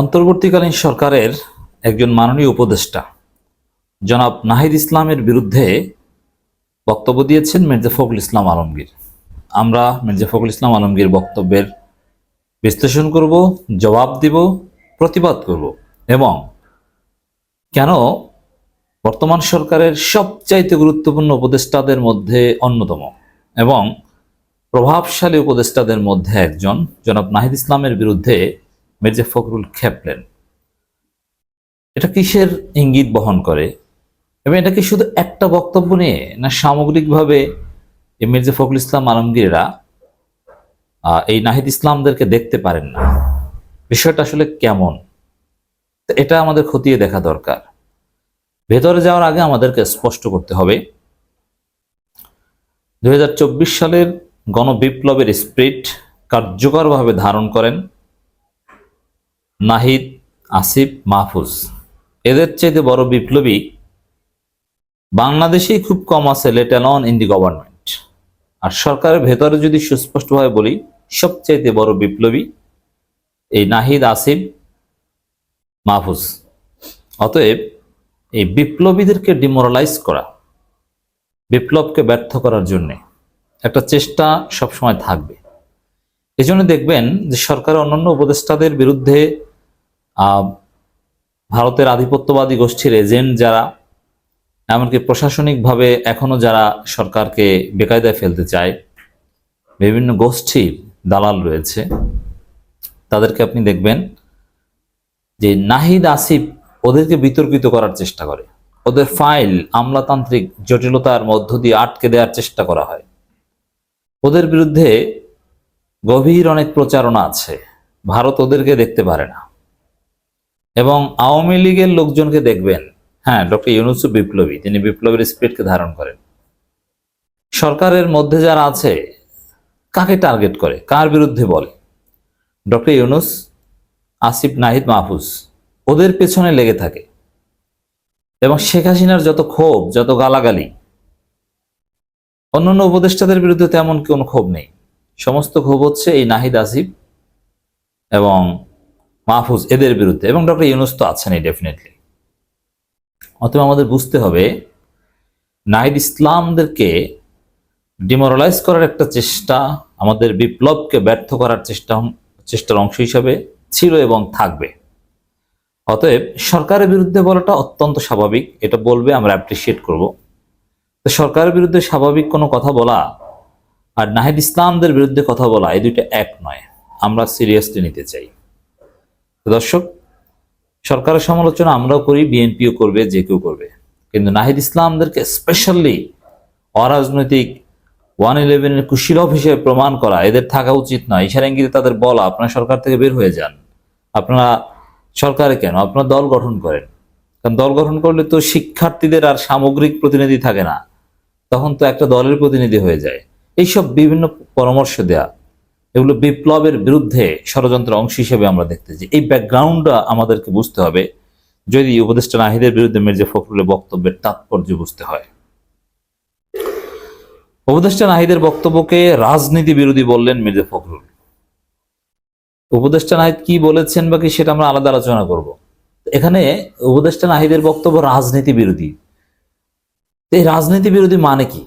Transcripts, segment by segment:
অন্তর্বর্তীকালীন সরকারের একজন মাননীয় উপদেষ্টা, জনাব নাহিদ ইসলামের বিরুদ্ধে বক্তব্য দিয়েছেন মির্জা ফখরুল ইসলাম আলমগীর। আমরা মির্জা ফখরুল ইসলাম আলমগীর বক্তব্যের বিশ্লেষণ করব, জবাব দিব, প্রতিবাদ করব এবং কেন বর্তমান সরকারের সবচাইতে গুরুত্বপূর্ণ উপদেষ্টাদের মধ্যে অন্যতম এবং প্রভাবশালী উপদেষ্টাদের মধ্যে একজন, জনাব নাহিদ ইসলামের বিরুদ্ধে মির্জা ফখরুল খেপলেন। এটা কিসের ইঙ্গিত বহন করে? এবং এটা কি শুধু একটা বক্তব্য নিয়ে, না সামগ্রিকভাবে এই মির্জা ফখরুল ইসলাম আলমগীররা এই নাহিদ ইসলামদেরকে দেখতে পারেন না? বিষয়টা আসলে কেমন? এটা আমাদের খতিয়ে দেখা দরকার। ভেতরে যাওয়ার আগে আমাদেরকে স্পষ্ট করতে হবে। দুই হাজার চব্বিশ সালের গণবিপ্লবের স্প্রিট কার্যকরভাবে ধারণ করেন নাহিদ আসিফ, মাহফুজ। এদের চাইতে বড় বিপ্লবী বাংলাদেশেই খুব কম আছে let alone in the government. আর সরকারের ভেতরে যদি সুস্পষ্টভাবে বলি, সবচাইতে বড় বিপ্লবী এই নাহিদ, আসিফ, মাহফুজ। অতএব এই বিপ্লবীদেরকে ডিমোরালাইজ করা, বিপ্লবকে ব্যর্থ করার জন্য একটা চেষ্টা সবসময় থাকবে। এই জন্য দেখবেন যে সরকারের অন্যান্য উপদেষ্টাদের বিরুদ্ধে ভারতের আধিপত্যবাদী গোষ্ঠীর এজেন্ট যারা, এমনকি প্রশাসনিকভাবে এখনও যারা সরকারকে বেকায়দায় ফেলতে চায়, বিভিন্ন গোষ্ঠীর দালাল রয়েছে, তাদেরকে আপনি দেখবেন যে নাহিদ আসিফ ওদেরকে বিতর্কিত করার চেষ্টা করে। ওদের ফাইল আমলাতান্ত্রিক জটিলতার মধ্য দিয়ে আটকে দেওয়ার চেষ্টা করা হয়। ওদের বিরুদ্ধে গভীর অনেক প্রচারণা আছে। ভারত ওদেরকে দেখতে পারে না। এবং আওয়ামী লীগের লোকজনকে দেখবেন। হ্যাঁ ডক্টর ইউনুসু বিপ্লবী, তিনি বিপ্লবের স্পিরিটকে ধারণ করেন। সরকারের মধ্যে যারা আছে, কাকে টার্গেট করে? কার বিরুদ্ধে বলে? ডক্টর ইউনুস, আসিফ, নাহিদ, মাহফুজ, ওদের পেছনে লেগে থাকে। এবং শেখ হাসিনার যত ক্ষোভ, যত গালাগালি, অন্যান্য উপদেষ্টাদের বিরুদ্ধে তেমন কোনো ক্ষোভ নেই। সমস্ত ক্ষোভ হচ্ছে এই নাহিদ, আসিফ এবং মাহফুজ এদের বিরুদ্ধে, এবং ডক্টর ইউনুস তো আছেনই ডেফিনেটলি অথবা আমাদের বুঝতে হবে, নাহিদ ইসলামদেরকে ডিমোরালাইজ করার একটা চেষ্টা, আমাদের বিপ্লবকে ব্যর্থ করার চেষ্টা, চেষ্টার অংশ হিসাবে ছিল এবং থাকবে। অতএব সরকারের বিরুদ্ধে বলাটা অত্যন্ত স্বাভাবিক, এটা বলবে, আমরা অ্যাপ্রিসিয়েট করব। তো সরকারের বিরুদ্ধে স্বাভাবিক কোনো কথা বলা আর নাহিদ ইসলামদের বিরুদ্ধে কথা বলা, এই দুইটা এক নয়। আমরা সিরিয়াসলি নিতে চাই। দর্শক, সরকারের সমালোচনা আমরাও করি, বিএনপিও করবে, যে কেউ করবে। কিন্তু নাহিদ ইসলামদেরকে স্পেশালি অরাজনৈতিক ওয়ান ইলেভেনের কুশীলভ হিসেবে প্রমাণ করা, এদের থাকা উচিত নয়। ইশারা ইঙ্গিতে তাদের বলা, আপনার সরকার থেকে বের হয়ে যান। আপনারা সরকারে কেন? আপনারা দল গঠন করেন। কারণ দল গঠন করলে তো শিক্ষার্থীদের আর সামগ্রিক প্রতিনিধি থাকে না। তখন তো একটা দলের প্রতিনিধি হয়ে যায়। এইসব বিভিন্ন পরামর্শ দেয়া এগুলো বিপ্লবের বিরুদ্ধে ষড়যন্ত্রের অংশ হিসেবে আমরা দেখতে চাই এই ব্যাকগ্রাউন্ডটা আমাদেরকে বুঝতে হবে, যদি উপদেষ্টা নাহিদের বিরুদ্ধে মির্জা ফখরুলের বক্তব্যের তাৎপর্য বুঝতে হয়। উপদেষ্টা নাহিদের বক্তব্যকে রাজনীতি বিরোধী বললেন মির্জা ফখরুল। উপদেষ্টা নাহিদ কি বলেছেন বা কি সেটা আমরা আলাদা আলোচনা করব। এখানে উপদেষ্টা নাহিদের বক্তব্য রাজনীতি বিরোধী। এই রাজনীতি বিরোধী মানে কি?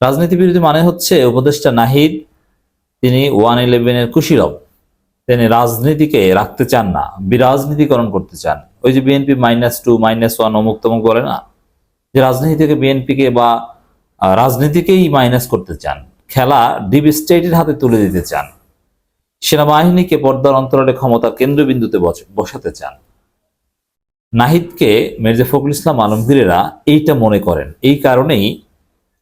রাজনীতি বিরোধী মানে হচ্ছে উপদেষ্টা নাহিদ তিনি ওয়ান ইলেভেনের কুশীরব তিনি রাজনীতিকে রাখতে চান না, বিরাজনীতিকরণ করতে চান। ওই যে BNP minus two, minus one অমুক তমুক বলে না? যে রাজনীতি থেকে বিএনপিকে বা রাজনীতিকেই মাইনাস করতে চান। খেলা ডিপ স্টেটের হাতে তুলে দিতে চান। সেনাবাহিনীকে পর্দার অন্তরালে ক্ষমতার কেন্দ্রবিন্দুতে বস- বসাতে চান। নাহিদকে মির্জা ফখরুল ইসলাম আলমগীরেরা এইটা মনে করেন। এই কারণেই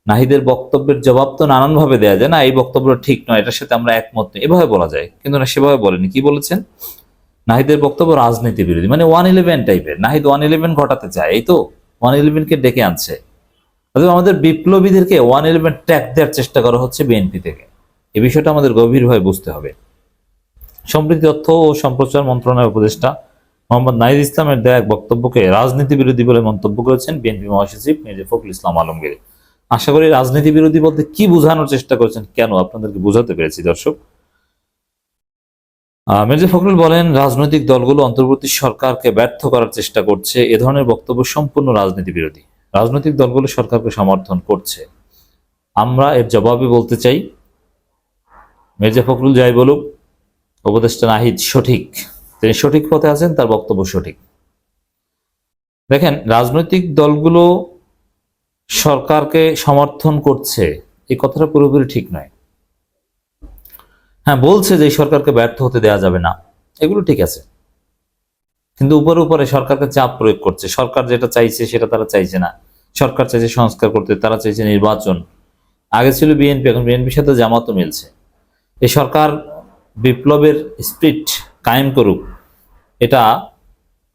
নাহিদের বক্তব্যের জবাব তো নানানভাবে দেওয়া যায়। না, এই বক্তব্যটা ঠিক নয়, এটার সাথে আমরা একমত নই। এভাবে বলা যায়। কিন্তু না, সেভাবে বলেনি। কি বলেছেন? নাহিদের বক্তব্য রাজনীতি বিরোধী মানে ওয়ান ইলেভেন টাইপের। নাহিদ ওয়ান ইলেভেন ঘটাতে চায়, এই তো ওয়ান ইলেভেনকে ডেকে আনছে। অথবা আমাদের বিপ্লবীদেরকে ওয়ান ইলেভেন ট্যাগ দেওয়ার চেষ্টা করা হচ্ছে বিএনপি থেকে। এই বিষয়টা আমাদের গভীরভাবে বুঝতে হবে। সম্প্রতি তথ্য ও সম্প্রচার মন্ত্রণালয়ের উপদেষ্টা মোহাম্মদ নাহিদ ইসলামের দেয়া এক বক্তব্যকে রাজনীতি বিরোধী বলে মন্তব্য করেছেন বিএনপি মহাসচিব মির্জা ফখরুল ইসলাম আলমগীর। আশা করি রাজনীতি বিরোধী বলতে কি বোঝানোর চেষ্টা করেছেন কেন আপনাদেরকে বোঝাতে পেরেছি, দর্শক? মির্জা ফখরুল বলেন, রাজনৈতিক দলগুলো অন্তর্বর্তী সরকারকে ব্যর্থ করার চেষ্টা করছে, এ ধরনের বক্তব্য সম্পূর্ণ রাজনীতি বিরোধী। রাজনৈতিক দলগুলো সরকারকে সমর্থন করছে। আমরা এর জবাবে বলতে চাই, মির্জা ফখরুল যাই বলুক, উপদেষ্টা নাহিদ সঠিক। তিনি সঠিক পথে আছেন, তার বক্তব্য সঠিক। দেখেন, রাজনৈতিক দলগুলো সরকারকে সমর্থন করছে, এই কথাটা পুরোপুরি ঠিক নয়। হ্যাঁ বলছে যে সরকারকে ব্যর্থ হতে দেওয়া যাবে না, এগুলো ঠিক আছে। কিন্তু উপরে উপরে সরকারকে চাপ প্রয়োগ করছে। সরকার যেটা চাইছে সেটা তারা চাইছে না। সরকার চাইছে সংস্কার করতে, তারা চাইছে নির্বাচন। আগে ছিল বিএনপি, এখন বিএনপির সাথে জামাতও মিলছে। এই সরকার বিপ্লবের স্পিরিট কায়েম করুক, এটা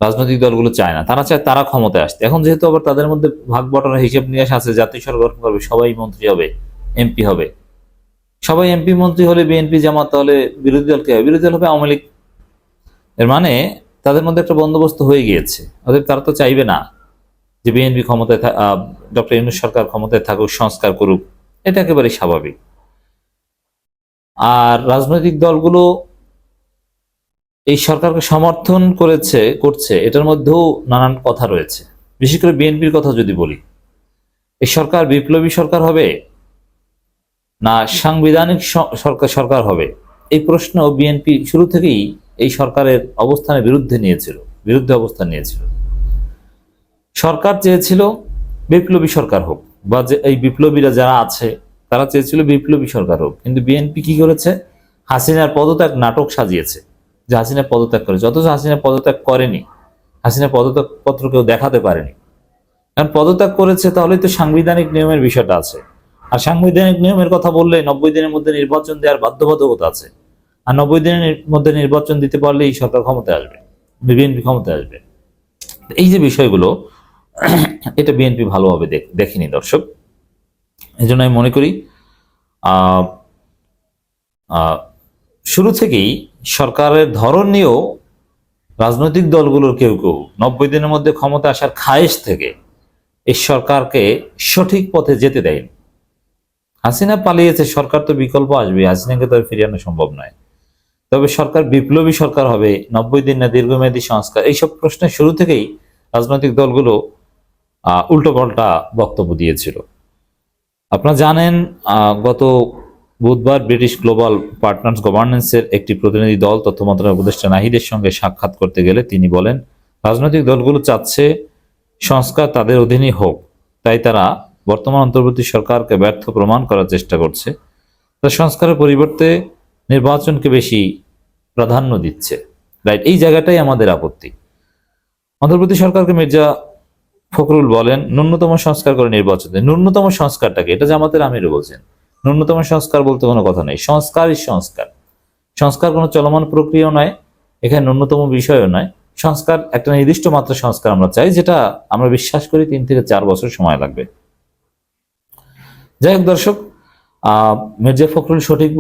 রাজনৈতিক দলগুলো চায় না। তারা চায় তারা ক্ষমতায় আসতে। এখন যেহেতু আবার তাদের মধ্যে ভাগ বটনের হিসেব নিকাশ আছে, জাতীয় সরকার করবে, সবাই মন্ত্রী হবে, এমপি হবে। সবাই এমপি, মন্ত্রী হলে বিএনপি জামাত, তাহলে বিরোধী দল কে হবে? বিরোধী দল হবে আওয়ামী লীগ। এর মানে তাদের মধ্যে একটা বন্দোবস্ত হয়ে গিয়েছে। অতএব তারা তো চাইবে না যে বিএনপি ক্ষমতায় ডক্টর ইউনুস সরকার ক্ষমতায় থাকুক, সংস্কার করুক। এটা একেবারে স্বাভাবিক। আর রাজনৈতিক দলগুলো এই সরকারকে সমর্থন করেছে, করছে, এটার মধ্যেও নানান কথা রয়েছে। বিশেষ করে বিএনপির কথা যদি বলি, এই সরকার বিপ্লবী সরকার হবে না সাংবিধানিক সরকার সরকার হবে? এই প্রশ্ন বিএনপি শুরু থেকেই এই সরকারের অবস্থানের বিরুদ্ধে নিয়েছিল, বিরুদ্ধে অবস্থান নিয়েছিল। সরকার চেয়েছিল বিপ্লবী সরকার হোক, বা যে এই বিপ্লবীরা যারা আছে, তারা চেয়েছিল বিপ্লবী সরকার হোক। কিন্তু বিএনপি কি করেছে? হাসিনার পদত্যাগ নাটক সাজিয়েছে। যে হাসিনা পদত্যাগ করেছে অথচ হাসিনা পদত্যাগ করেনি, হাসিনা পদত্যাগ পত্র কেউ দেখাতে পারেনি। কারণ পদত্যাগ করেছে তাহলেই তো সাংবিধানিক নিয়মের বিষয়টা আছে। আর সাংবিধানিক নিয়মের কথা বললে নব্বই দিনের মধ্যে নির্বাচন দেওয়ার বাধ্যবাধকতা আছে। আর নব্বই দিনের মধ্যে নির্বাচন দিতে পারলে এই সরকার ক্ষমতায় আসবে, বিএনপি ক্ষমতায় আসবে। এই যে বিষয়গুলো, এটা বিএনপি ভালোভাবে দেখ- দেখেনি দর্শক। এই জন্য আমি মনে করি শুরু থেকেই সরকারের ধরন নিয়েও রাজনৈতিক দলগুলোর কেউ কেউ নব্বই দিনের মধ্যে ক্ষমতা আসার খায়েশ থেকে এই সরকারকে সঠিক পথে যেতে দেয়নি। হাসিনা পালিয়েছে, সরকার তো বিকল্প আসবে, হাসিনাকে তো ফিরিয়ে আনা সম্ভব নয়। তবে সরকার বিপ্লবী সরকার হবে, নব্বই দিন না দীর্ঘমেয়াদী সংস্কার, এইসব প্রশ্নের শুরু থেকেই রাজনৈতিক দলগুলো উল্টোপাল্টা বক্তব্য দিয়েছিল। আপনারা জানেন গত বুধবার ব্রিটিশ গ্লোবাল পার্টনার্স গভর্নেন্সের একটি প্রতিনিধি দল তথ্য মন্ত্রণালয়ের উপদেষ্টা নাহিদের সঙ্গে সাক্ষাৎ করতে গেলে তিনি বলেন, রাজনৈতিক দলগুলো চাচ্ছে সংস্কার তাদের অধীনে হোক, তাই তারা বর্তমান অন্তর্বর্তী সরকারকে ব্যর্থ প্রমাণ করার চেষ্টা করছে। তা সংস্কারের পরিবর্তে নির্বাচনকে বেশি প্রাধান্য দিচ্ছে। রাইট এই জায়গাটাই আমাদের আপত্তি। অন্তর্বর্তী সরকারকে মির্জা ফখরুল বলেন, ন্যূনতম সংস্কার করে নির্বাচন ন্যূনতম সংস্কারটাকে, এটা জামাতের আমিরও বলছেন। ন্যূনতম সংস্কার বলতে কোনো কথা নেই। সংস্কারই সংস্কার। সংস্কার কোনো চলমান প্রক্রিয়াও নয়, এখানে ন্যূনতম বিষয়ও নয়। সংস্কার একটা নির্দিষ্ট মাত্রা সংস্কার আমরা চাই, যেটা আমরা বিশ্বাস করি তিন থেকে চার বছর সময় লাগবে। যাই হোক দর্শক মির্জা ফখরুল সঠিক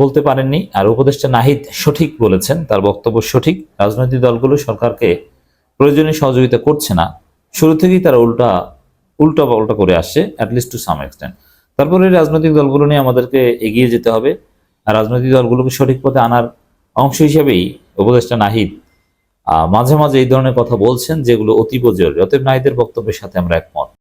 বলতে পারেননি, আর উপদেষ্টা নাহিদ সঠিক বলেছেন, তার বক্তব্য সঠিক। রাজনৈতিক দলগুলো সরকারকে প্রয়োজনীয় সহযোগিতা করছে না। শুরু থেকেই তারা উল্টা উল্টা পাল্টা করে আসছে অ্যাটলিস্ট টু সাম এক্সটেন্ট তারপরে রাজনৈতিক দলগুলো নিয়ে আমাদেরকে এগিয়ে যেতে হবে। আর রাজনৈতিক দলগুলোকে সঠিক পথে আনার অংশ হিসেবেই উপদেষ্টা নাহিদ মাঝে মাঝে এই ধরনের কথা বলছেন, যেগুলো অতীব জরুরি। অতএব নাহিদের বক্তব্যের সাথে আমরা একমত।